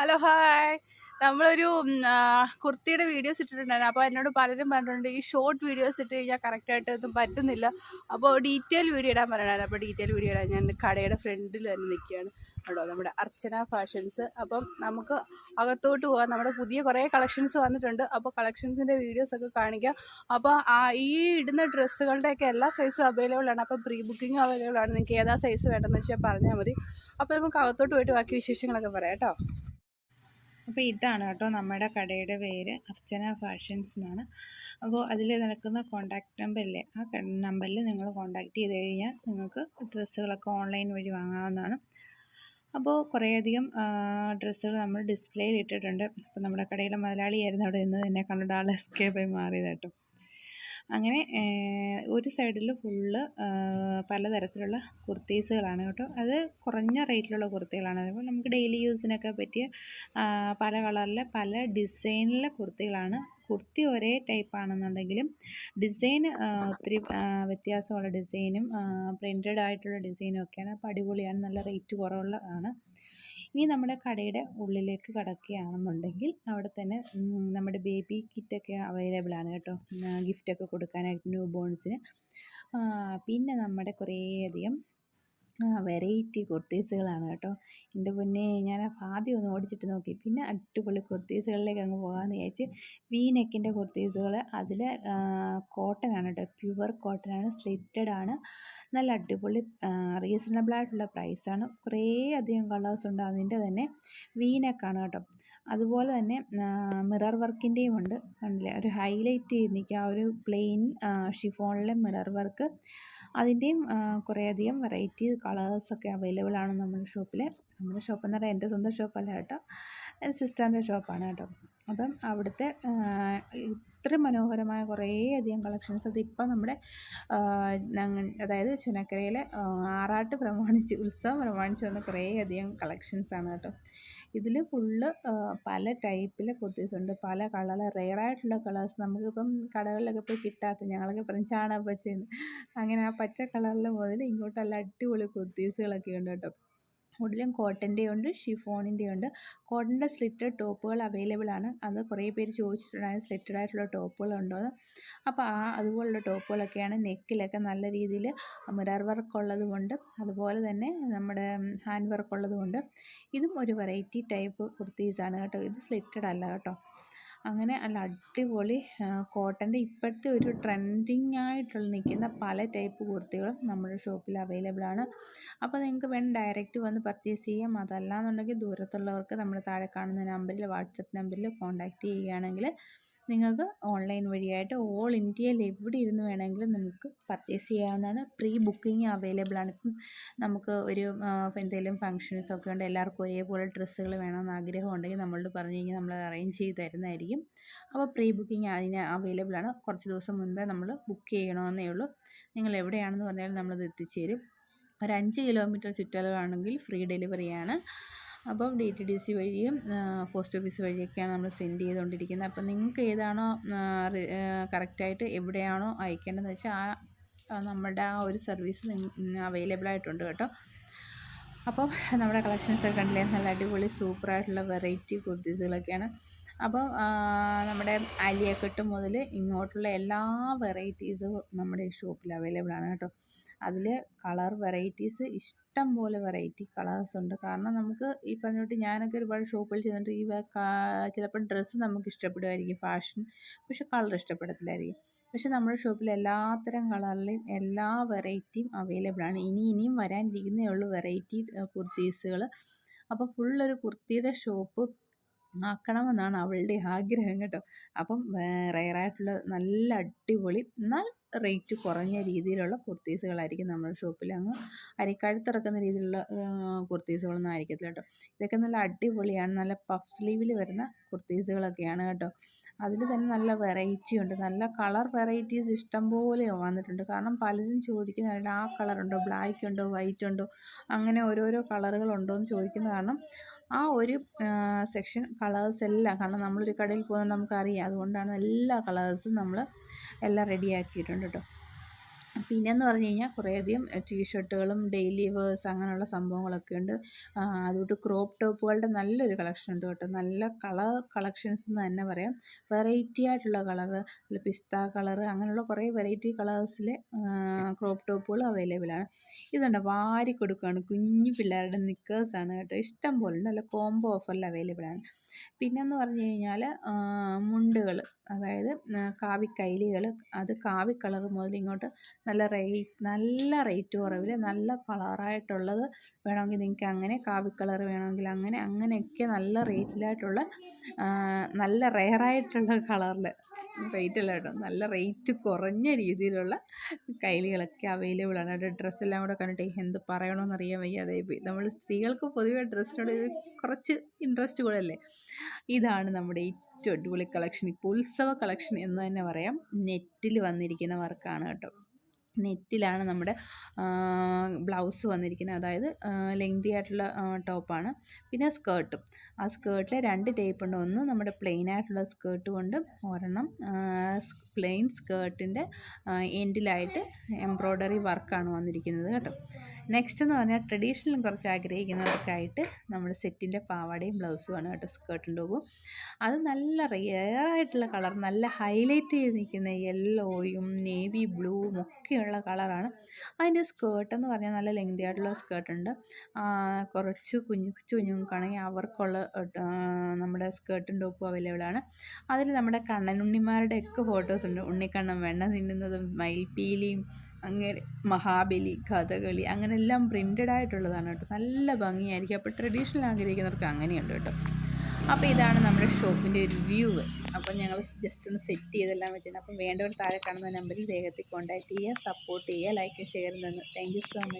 Hello hi. നമ്മളൊരു കുർത്തിയുടെ videos ഇട്ടിട്ടുണ്ടായിരുന്നു. അപ്പോൾ എന്നോട് പലരും പറഞ്ഞിട്ടുണ്ട് ഈ ഷോർട്ട് വീഡിയോസ് ഇട്ട് കഴിഞ്ഞാൽ കറക്റ്റായിട്ട് ഒന്നും പറ്റുന്നില്ല. അപ്പോൾ ഡീറ്റെയിൽ വീഡിയോ ഇടാൻ പറയണമല്ലോ അപ്പോൾ ഡീറ്റെയിൽ വീഡിയോ ഇടാൻ ഞാൻ കടയുടെ ഫ്രണ്ടിൽ തന്നെ നിൽക്കുകയാണ്. കേട്ടോ നമ്മുടെ അർച്ചന ഫാഷൻസ് അപ്പം നമുക്ക് അകത്തോട്ട് പോകാം. നമ്മുടെ പുതിയ കുറേ കളക്ഷൻസ് വന്നിട്ടുണ്ട്. അപ്പോൾ കളക്ഷൻസിന്റെ വീഡിയോസ് ഒക്കെ കാണിക്കാം. അപ്പോൾ ഈ ഇടുന്ന ഡ്രസ്സുകളുടെയൊക്കെ എല്ലാ സൈസും അവൈലബിൾ ആണ്. അപ്പോൾ പ്രീ ബുക്കിംഗ് അവൈലബിൾ ആണ്. നിങ്ങൾക്ക് ഏതാ സൈസ് വേണമെന്ന് വെച്ചാൽ പറഞ്ഞാൽ മതി. അപ്പോൾ നമുക്ക് അകത്തോട്ട് പോയിട്ട് ബാക്കി വിശേഷങ്ങളൊക്കെ പറയാം കേട്ടോ. അപ്പോൾ ഇതാണ് കേട്ടോ നമ്മുടെ കടയുടെ പേര് അർച്ചന ഫാഷൻസ് എന്നാണ്. അപ്പോൾ അതിൽ നടക്കുന്ന കോൺടാക്റ്റ് നമ്പറില്ലേ ആ നമ്പറിൽ നിങ്ങൾ കോൺടാക്റ്റ് ചെയ്ത് കഴിഞ്ഞാൽ നിങ്ങൾക്ക് ഡ്രസ്സുകളൊക്കെ ഓൺലൈൻ വഴി വാങ്ങാവുന്നതാണ്. അപ്പോൾ കുറേയധികം ഡ്രസ്സുകൾ നമ്മൾ ഡിസ്പ്ലേയിൽ ഇട്ടിട്ടുണ്ട്. അപ്പോൾ നമ്മുടെ കടയിലെ മുതലാളിയായിരുന്നു അവിടെ നിന്ന് എന്നെ കണ്ടിട്ട് ആൾ എസ്കേപ്പായി മാറിയത് അങ്ങനെ ഒരു സൈഡിൽ ഫുള്ള് പലതരത്തിലുള്ള കുർത്തീസുകളാണ് കേട്ടോ. അത് കുറഞ്ഞ റേറ്റിലുള്ള കുർത്തികളാണ്. അപ്പോൾ നമുക്ക് ഡെയിലി യൂസിനൊക്കെ പറ്റിയ പല കളറിലെ പല ഡിസൈനിലെ കുർത്തികളാണ്. കുർത്തി ഒരേ ടൈപ്പ് ആണെന്നുണ്ടെങ്കിലും ഡിസൈൻ ഒത്തിരി വ്യത്യാസമുള്ള ഡിസൈനും പ്രിന്റഡ് ആയിട്ടുള്ള ഡിസൈനും ഒക്കെയാണ്. അപ്പോൾ അടിപൊളിയാണ്. നല്ല റേറ്റ് കുറവുള്ളതാണ്. ഇനി നമ്മുടെ കടയുടെ ഉള്ളിലേക്ക് കടക്കുകയാണെന്നുണ്ടെങ്കിൽ അവിടെ തന്നെ നമ്മുടെ ബേബി കിറ്റൊക്കെ അവൈലബിൾ ആണ് കേട്ടോ. ഗിഫ്റ്റൊക്കെ കൊടുക്കാനായിട്ട് ന്യൂ ബോൺസിന് പിന്നെ നമ്മുടെ കുറേയധികം വെറൈറ്റി കുർത്തീസുകളാണ് കേട്ടോ. എന്റെ പൊന്നെ ഞാൻ ആദ്യം ഒന്ന് ഓടിച്ചിട്ട് നോക്കി. പിന്നെ അടിപൊളി കുർത്തീസുകളിലേക്ക് അങ്ങ് പോകാമെന്ന് വിചാരിച്ച് വി നെക്കിന്റെ കുർത്തീസുകൾ. അതിൽ കോട്ടൺ ആണ് കേട്ടോ. പ്യുവർ കോട്ടൺ ആണ് സ്ലിറ്റഡ് ആണ്. നല്ല അടിപൊളി റീസണബിളായിട്ടുള്ള പ്രൈസാണ് കുറേ അധികം കളേഴ്സ് ഉണ്ട് അതിന്റെ തന്നെ വി നെക്കാണ് കേട്ടോ. അതുപോലെ തന്നെ മിറർ വർക്കിന്റെയും ഉണ്ട്. കണ്ടില്ലേ? ഒരു ഹൈലൈറ്റ് ചെയ്ത് നിൽക്കുക. ആ ഒരു പ്ലെയിൻ ഷിഫോണിലെ മിറർ വർക്ക് അതിന്റെയും കുറേയധികം വെറൈറ്റി കളേഴ്സൊക്കെ അവൈലബിൾ ആണ് നമ്മുടെ ഷോപ്പിൽ നമ്മുടെ ഷോപ്പ് എന്ന് പറഞ്ഞാൽ എന്റെ സ്വന്തം ഷോപ്പല്ല കേട്ടോ. എന്റെ സിസ്റ്ററിന്റെ ഷോപ്പാണ് കേട്ടോ. അപ്പം അവിടുത്തെ ഇത്ര മനോഹരമായ കുറേയധികം കളക്ഷൻസ് അതിപ്പം നമ്മുടെ അതായത് ചുനക്കരയിലെ ആറാട്ട് പ്രമാണിച്ച് ഉത്സവം പ്രമാണിച്ച് വന്ന കുറേയധികം കളക്ഷൻസാണ് കേട്ടോ. ഇതിൽ ഫുള്ള് പല ടൈപ്പിലെ കുർത്തീസ് ഉണ്ട്. പല കളർ റെയറായിട്ടുള്ള കളേഴ്സ് നമുക്കിപ്പം കടകളിലൊക്കെ പോയി കിട്ടാത്ത ഞങ്ങളൊക്കെ പറയും ചാണക അങ്ങനെ ആ പച്ച കളറിൽ മുതൽ ഇങ്ങോട്ടുള്ള അടിപൊളി കുർത്തീസുകളൊക്കെ ഉണ്ട് കേട്ടോ. കൂടുതലും കോട്ടന്റെയും ഉണ്ട് ഷിഫോണിന്റെയും ഉണ്ട്. കോട്ടന്റെ സ്ലിറ്റഡ് ടോപ്പുകൾ അവൈലബിൾ ആണ്. അത് കുറേ പേര് ചോദിച്ചിട്ടുണ്ടായിരുന്നു സ്ലിറ്റഡ് ആയിട്ടുള്ള ടോപ്പുകൾ ഉണ്ടോ അപ്പോൾ ആ അതുപോലുള്ള ടോപ്പുകളൊക്കെയാണ് നെക്കിലൊക്കെ നല്ല രീതിയിൽ മിറർ വർക്ക് ഉള്ളതുകൊണ്ട് അതുപോലെ തന്നെ നമ്മുടെ ഹാൻഡ് വർക്ക് ഉള്ളതുകൊണ്ട് ഇതും ഒരു വെറൈറ്റി ടൈപ്പ് കുർത്തീസാണ് കേട്ടോ. ഇത് സ്ലിറ്റഡ് അല്ല കേട്ടോ. അങ്ങനെ നല്ല അടിപൊളി കോട്ടന്റെ ഇപ്പോഴത്തെ ഒരു ട്രെൻഡിങ് ആയിട്ടുള്ള നിൽക്കുന്ന പല ടൈപ്പ് കുർത്തികളും നമ്മുടെ ഷോപ്പിൽ അവൈലബിൾ ആണ്. അപ്പോൾ നിങ്ങൾക്ക് വേണം ഡയറക്റ്റ് വന്ന് പർച്ചേസ് ചെയ്യാം. അതല്ല എന്നുണ്ടെങ്കിൽ ദൂരത്തുള്ളവർക്ക് നമ്മുടെ താഴെ കാണുന്ന നമ്പറിൽ വാട്സപ്പ് നമ്പറിൽ കോൺടാക്റ്റ് ചെയ്യുകയാണെങ്കിൽ നിങ്ങൾക്ക് ഓൺലൈൻ വഴിയായിട്ട് ഓൾ ഇന്ത്യയിൽ എവിടെ ഇരുന്ന് വേണമെങ്കിലും നമുക്ക് പർച്ചേസ് ചെയ്യാവുന്നതാണ്. പ്രീ ബുക്കിംഗ് അവൈലബിൾ ആണ്. ഇപ്പം നമുക്ക് ഒരു എന്തെങ്കിലും ഫംഗ്ഷൻസൊക്കെ ഉണ്ട്. എല്ലാവർക്കും ഒരേപോലെ ഡ്രസ്സുകൾ വേണമെന്ന് ആഗ്രഹം ഉണ്ടെങ്കിൽ നമ്മളോട് പറഞ്ഞു കഴിഞ്ഞാൽ നമ്മൾ അറേഞ്ച് ചെയ്ത് തരുന്നതായിരിക്കും. അപ്പോൾ പ്രീ ബുക്കിംഗ് അതിന് അവൈലബിൾ ആണ്. കുറച്ച് ദിവസം മുൻപേ നമ്മൾ ബുക്ക് ചെയ്യണമെന്നേ ഉള്ളൂ. നിങ്ങൾ എവിടെയാണെന്ന് പറഞ്ഞാലും നമ്മളത് എത്തിച്ചേരും. ഒരു അഞ്ച് കിലോമീറ്റർ ചുറ്റളവാണെങ്കിൽ ഫ്രീ ഡെലിവറിയാണ് അപ്പം ഡി ടി ഡി സി വഴിയും പോസ്റ്റ് ഓഫീസ് വഴിയൊക്കെയാണ് നമ്മൾ സെൻഡ് ചെയ്തുകൊണ്ടിരിക്കുന്നത്. അപ്പം നിങ്ങൾക്ക് ഏതാണോ കറക്റ്റായിട്ട് എവിടെയാണോ അയക്കേണ്ടതെന്ന് വെച്ചാൽ ആ നമ്മുടെ ആ ഒരു സർവീസ് അവൈലബിൾ ആയിട്ടുണ്ട് കേട്ടോ. അപ്പോൾ നമ്മുടെ കളക്ഷൻസ് ഒക്കെ കണ്ടില്ലേ? നല്ല അടിപൊളി സൂപ്പറായിട്ടുള്ള വെറൈറ്റി കുർത്തീസുകളൊക്കെയാണ്. അപ്പോൾ നമ്മുടെ അലിയക്കെട്ട് മുതൽ ഇങ്ങോട്ടുള്ള എല്ലാ വെറൈറ്റീസും നമ്മുടെ ഈ ഷോപ്പിൽ അവൈലബിൾ ആണ് കേട്ടോ. അതിൽ കളർ വെറൈറ്റീസ് ഇഷ്ടം പോലെ വെറൈറ്റി കളേഴ്സ് ഉണ്ട്. കാരണം നമുക്ക് ഈ പറഞ്ഞിട്ട് ഞാനൊക്കെ ഒരുപാട് ഷോപ്പിൽ ചെന്നിട്ട് ഈ ചിലപ്പോൾ ഡ്രസ്സ് നമുക്ക് ഇഷ്ടപ്പെടുമായിരിക്കും ഫാഷൻ പക്ഷെ കളർ ഇഷ്ടപ്പെടത്തില്ലായിരിക്കും. പക്ഷെ നമ്മുടെ ഷോപ്പിൽ എല്ലാത്തരം കളറിലും എല്ലാ വെറൈറ്റിയും അവൈലബിൾ ആണ്. ഇനി ഇനിയും വരാനിരിക്കുന്നേ ഉള്ളൂ വെറൈറ്റി കുർത്തീസുകൾ. അപ്പോൾ ഫുള്ളൊരു കുർത്തിയുടെ ഷോപ്പ് ആക്കണമെന്നാണ് അവളുടെ ആഗ്രഹം കേട്ടോ. അപ്പം റയറായിട്ടുള്ള നല്ല അടിപൊളി എന്നാൽ റേറ്റ് കുറഞ്ഞ രീതിയിലുള്ള കുർത്തീസുകളായിരിക്കും നമ്മുടെ ഷോപ്പിൽ അങ്ങ് അരിക്കഴുത്തിറക്കുന്ന രീതിയിലുള്ള കുർത്തീസുകളൊന്നും ആയിരിക്കത്തില്ല കേട്ടോ. ഇതൊക്കെ നല്ല അടിപൊളിയാണ് നല്ല പഫ് സ്ലീവിൽ വരുന്ന കുർത്തീസുകളൊക്കെയാണ് കേട്ടോ. അതിൽ തന്നെ നല്ല വെറൈറ്റി ഉണ്ട് നല്ല കളർ വെറൈറ്റീസ് ഇഷ്ടംപോലെ വന്നിട്ടുണ്ട്. കാരണം പലരും ചോദിക്കുന്നവരുടെ ആ കളറുണ്ടോ ബ്ലാക്ക് ഉണ്ടോ വൈറ്റ് ഉണ്ടോ അങ്ങനെ ഓരോരോ കളറുകൾ ഉണ്ടോ എന്ന് ചോദിക്കുന്ന കാരണം ആ ഒരു സെക്ഷൻ കളേഴ്സ് എല്ലാം കാരണം നമ്മളൊരു കടയിൽ പോകുന്നത് നമുക്കറിയാം. അതുകൊണ്ടാണ് എല്ലാ കളേഴ്സും നമ്മൾ എല്ലാം റെഡിയാക്കിയിട്ടുണ്ട് കേട്ടോ പിന്നെന്ന് പറഞ്ഞു കഴിഞ്ഞാൽ കുറേയധികം ടീഷർട്ടുകളും ഡെയിലി വേഴ്സ് അങ്ങനെയുള്ള സംഭവങ്ങളൊക്കെ ഉണ്ട്. അതുകൊണ്ട് ക്രോപ്പ് ടോപ്പുകളുടെ നല്ലൊരു കളക്ഷൻ ഉണ്ട് കേട്ടോ. നല്ല കളർ കളക്ഷൻസ് എന്ന് തന്നെ പറയാം. വെറൈറ്റി ആയിട്ടുള്ള കളറ് പിസ്ത കളറ് അങ്ങനെയുള്ള കുറേ വെറൈറ്റി കളേഴ്സിലെ ക്രോപ്പ് ടോപ്പുകൾ അവൈലബിൾ ആണ്. ഇതുണ്ട് വാരി കൊടുക്കുകയാണ് കുഞ്ഞു പിള്ളേരുടെ നിക്കേഴ്സാണ് കേട്ടോ. ഇഷ്ടം പോലെ നല്ല കോംബോ ഓഫറിൽ അവൈലബിൾ ആണ്. പിന്നെന്ന് പറഞ്ഞു കഴിഞ്ഞാൽ മുണ്ടുകൾ അതായത് കാവിക്കൈലികൾ അത് കാവി കളർ മുതൽ ഇങ്ങോട്ട് നല്ല റേറ്റ് നല്ല റേറ്റ് കുറവിൽ നല്ല കളറായിട്ടുള്ളത് വേണമെങ്കിൽ നിങ്ങൾക്ക് അങ്ങനെ കാവി കളർ വേണമെങ്കിൽ അങ്ങനെ അങ്ങനെയൊക്കെ നല്ല റേറ്റിലായിട്ടുള്ള നല്ല റെയറായിട്ടുള്ള കളറിൽ റേറ്റ് അല്ല കേട്ടോ നല്ല റേറ്റ് കുറഞ്ഞ രീതിയിലുള്ള കൈലികളൊക്കെ അവൈലബിൾ ആണ്. കേട്ടോ ഡ്രസ്സെല്ലാം കൂടെ കണ്ടിട്ട് എന്ത് പറയണമെന്ന് അറിയാൻ വയ്യ. അതേ നമ്മൾ സ്ത്രീകൾക്ക് പൊതുവേ ഡ്രസ്സിനോട് കുറച്ച് ഇൻട്രസ്റ്റ് കൂടല്ലേ ഇതാണ് നമ്മുടെ ഏറ്റവും അടിപൊളി കളക്ഷൻ ഇപ്പോൾ ഉത്സവ കളക്ഷൻ എന്ന് തന്നെ പറയാം. നെറ്റിൽ വന്നിരിക്കുന്ന വർക്കാണ് കേട്ടോ. നെറ്റിലാണ് നമ്മുടെ ബ്ലൗസ് വന്നിരിക്കുന്നത്. അതായത് ലെങ്തി ആയിട്ടുള്ള ടോപ്പാണ്. പിന്നെ സ്കേർട്ടും. ആ സ്കേർട്ടിൽ രണ്ട് ടൈപ്പ് ഉണ്ട്. ഒന്ന് നമ്മുടെ പ്ലെയിൻ ആയിട്ടുള്ള സ്കേർട്ട് കൊണ്ട് ഒരെണ്ണം പ്ലെയിൻ സ്കേർട്ടിന്റെ എൻഡിലായിട്ട് എംബ്രോയ്ഡറി വർക്കാണ് വന്നിരിക്കുന്നത് കേട്ടോ. നെക്സ്റ്റ് എന്ന് പറഞ്ഞാൽ ട്രഡീഷണൽ കുറച്ച് ആഗ്രഹിക്കുന്നവർക്കായിട്ട് നമ്മൾ സെറ്റിന്റെ പാവാടയും ബ്ലൗസുമാണ് കേട്ടോ സ്കേർട്ടും ടോപ്പും. അത് നല്ല റിയറായിട്ടുള്ള കളർ നല്ല ഹൈലൈറ്റ് ചെയ്ത് നിൽക്കുന്ന യെല്ലോയും നേവി ബ്ലൂവും ഒക്കെയുള്ള കളറാണ്. അതിന്റെ സ്കേർട്ട് എന്ന് പറഞ്ഞാൽ നല്ല ലെങ്തി ആയിട്ടുള്ള സ്കേർട്ടുണ്ട്. കുറച്ച് കുഞ്ഞു കൊച്ചു കുഞ്ഞുങ്ങൾക്കാണെങ്കിൽ അവർക്കുള്ള നമ്മുടെ സ്കേർട്ടും ടോപ്പും അവൈലബിൾ ആണ്. അതിൽ നമ്മുടെ കണ്ണനുണ്ണിമാരുടെ ഒക്കെ ഫോട്ടോസ് ഉണ്ട്. ഉണ്ണിക്കണ്ണൻ വെണ്ണ തിന്നുന്നതും മയിൽപ്പീലിയും അങ്ങനെ മഹാബലി കഥകളി അങ്ങനെ എല്ലാം പ്രിന്റഡ് ആയിട്ടുള്ളതാണ് കേട്ടോ. നല്ല ഭംഗിയായിരിക്കും. അപ്പോൾ ട്രഡീഷണൽ ആഗ്രഹിക്കുന്നവർക്ക് അങ്ങനെയുണ്ട് കേട്ടോ. അപ്പോൾ ഇതാണ് നമ്മുടെ ഷോപ്പിന്റെ ഒരു വ്യൂ അപ്പോൾ ഞങ്ങൾ ജസ്റ്റ് ഒന്ന് സെറ്റ് ചെയ്തെല്ലാം വെച്ചിട്ടുണ്ട്. അപ്പം വേണ്ടവർ താഴെ കാണുന്ന നമ്പറിൽ വേഗത്തിൽ കോൺടാക്ട് ചെയ്യുക സപ്പോർട്ട് ചെയ്യുക ലൈക്ക് ഷെയർ തന്നെ താങ്ക് യു സോ മച്ച്